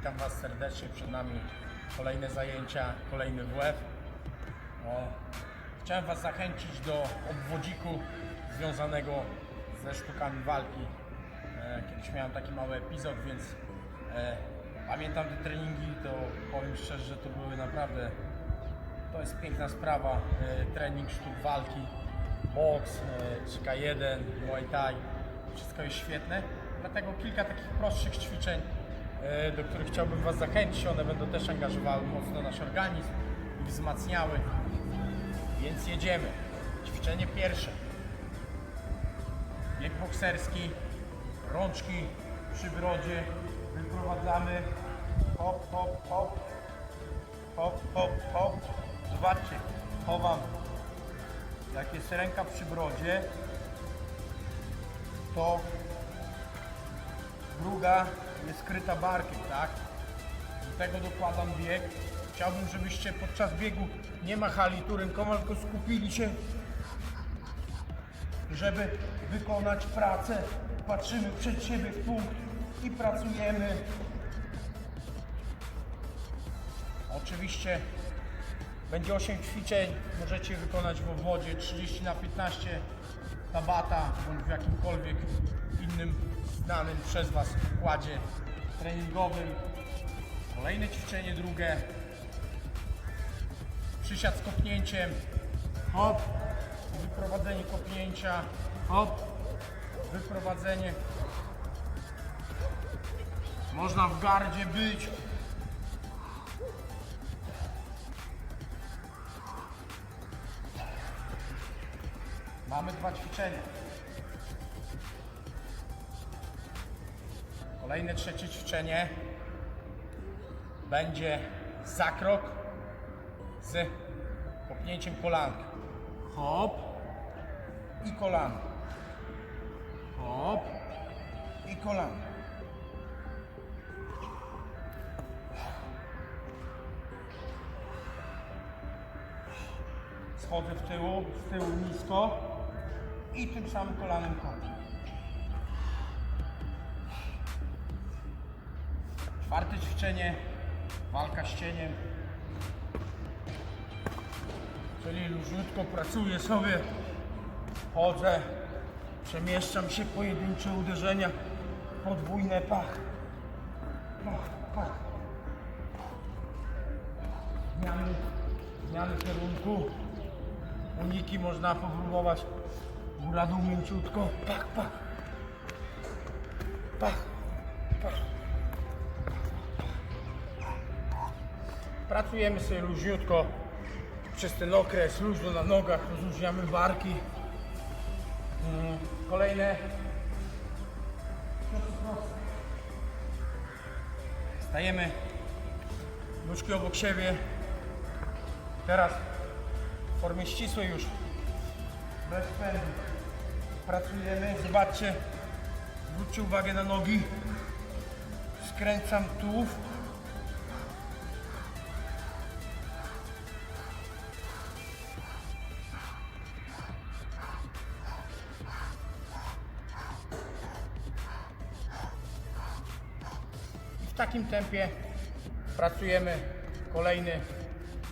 Witam Was serdecznie, przed nami kolejne zajęcia, kolejny WF. O, chciałem Was zachęcić do obwodziku związanego ze sztukami walki. E, kiedyś miałem taki mały epizod, więc e, pamiętam te treningi, to powiem szczerze, że to były naprawdę, to jest piękna sprawa, e, trening sztuk walki, boks, e, K1, Muay Thai, wszystko jest świetne, dlatego kilka takich prostszych ćwiczeń, do których chciałbym Was zachęcić, one będą też angażowały mocno nasz organizm i wzmacniały, więc jedziemy. Ćwiczenie pierwsze. Bieg bokserski, rączki przy brodzie, wyprowadzamy, hop, hop, hop, hop, hop, hop. Zobaczcie, chowam. Jak jest ręka przy brodzie, to druga jest skryta barkiem, tak? Do tego dokładam bieg. Chciałbym, żebyście podczas biegu nie machali tu rękoma, tylko skupili się żeby wykonać pracę. Patrzymy przed siebie w punkt i pracujemy. Oczywiście będzie 8 ćwiczeń, możecie wykonać w obwodzie 30 na 15 tabata bądź w jakimkolwiek innym znanym przez Was układzie treningowym. Kolejne ćwiczenie drugie. Przysiad z kopnięciem. Hop. Wyprowadzenie kopnięcia. Hop. Wyprowadzenie. Można w gardzie być. Mamy dwa ćwiczenia. Kolejne trzecie ćwiczenie będzie zakrok z kopnięciem kolanka. Hop i kolano. Hop i kolano. Schodzę w tyłu, z tyłu nisko i tym samym kolanem kopię. Czwarte ćwiczenie, walka z cieniem. Czyli luźniutko pracuję sobie, chodzę, przemieszczam się, pojedyncze uderzenia, podwójne pach, pach, pach. Zmiany, zmiany kierunku, uniki można popróbować, dół mięciutko, pach, pach, pach, pach. Pracujemy sobie luźniutko przez ten okres, luźno na nogach, rozluźniamy barki. Mm, Kolejne. Stajemy nóżki obok siebie. Teraz w formie ścisłej już. Bez pędu. Pracujemy. Zobaczcie. Zwróćcie uwagę na nogi. Skręcam tułów. W takim tempie pracujemy kolejny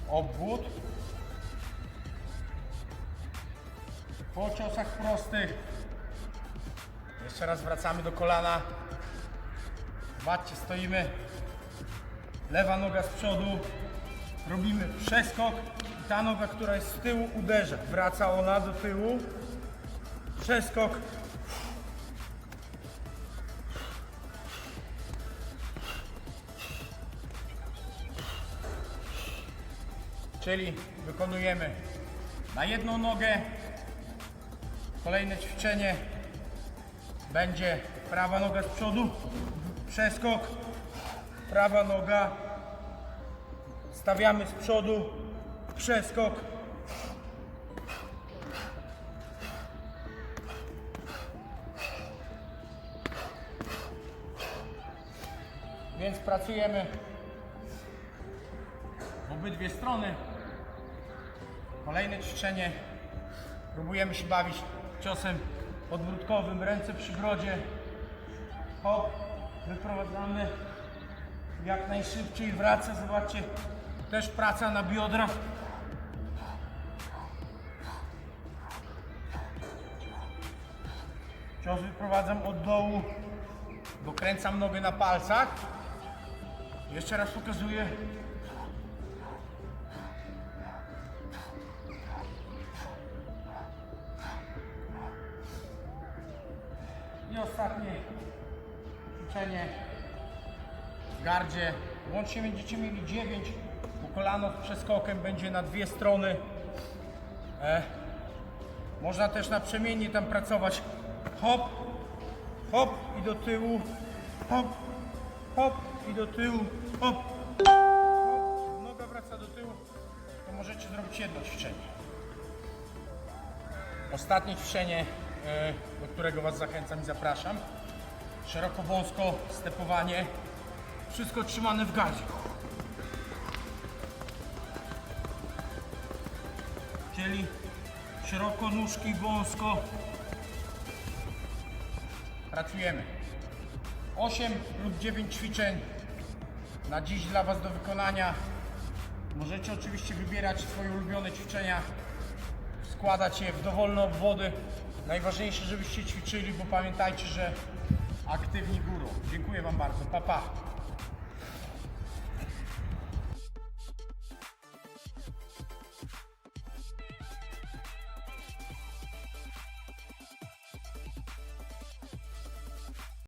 obwód. Po ciosach prostych. Jeszcze raz wracamy do kolana. Zobaczcie, stoimy. Lewa noga z przodu. Robimy przeskok. I ta noga, która jest z tyłu, uderza. Wraca ona do tyłu. Przeskok. Czyli wykonujemy na jedną nogę. Kolejne ćwiczenie będzie prawa noga z przodu, przeskok, prawa noga, stawiamy z przodu, przeskok. Więc pracujemy w obydwie strony. Kolejne ćwiczenie. Próbujemy się bawić ciosem odwrótkowym, ręce przy brodzie. Hop, wyprowadzamy. jak najszybciej wraca. Zobaczcie, też praca na biodra. Cios wyprowadzam od dołu, dokręcam nogę na palcach. Jeszcze raz pokazuję. Ostatnie ćwiczenie w gardzie. Łącznie będziecie mieli 9, bo kolano przeskokiem będzie na dwie strony. E, można też naprzemiennie tam pracować. Hop, hop i do tyłu, hop, hop i do tyłu, hop, hop. Noga wraca do tyłu, to możecie zrobić jedno ćwiczenie. Ostatnie ćwiczenie, do którego Was zachęcam i zapraszam. Szeroko wąsko stepowanie. Wszystko trzymane w gardzie. Czyli szeroko nóżki wąsko. Pracujemy. 8 lub 9 ćwiczeń na dziś dla Was do wykonania. Możecie oczywiście wybierać swoje ulubione ćwiczenia składać je w dowolne obwody. Najważniejsze, żebyście ćwiczyli, bo pamiętajcie, że aktywni górą. Dziękuję Wam bardzo. Pa, pa.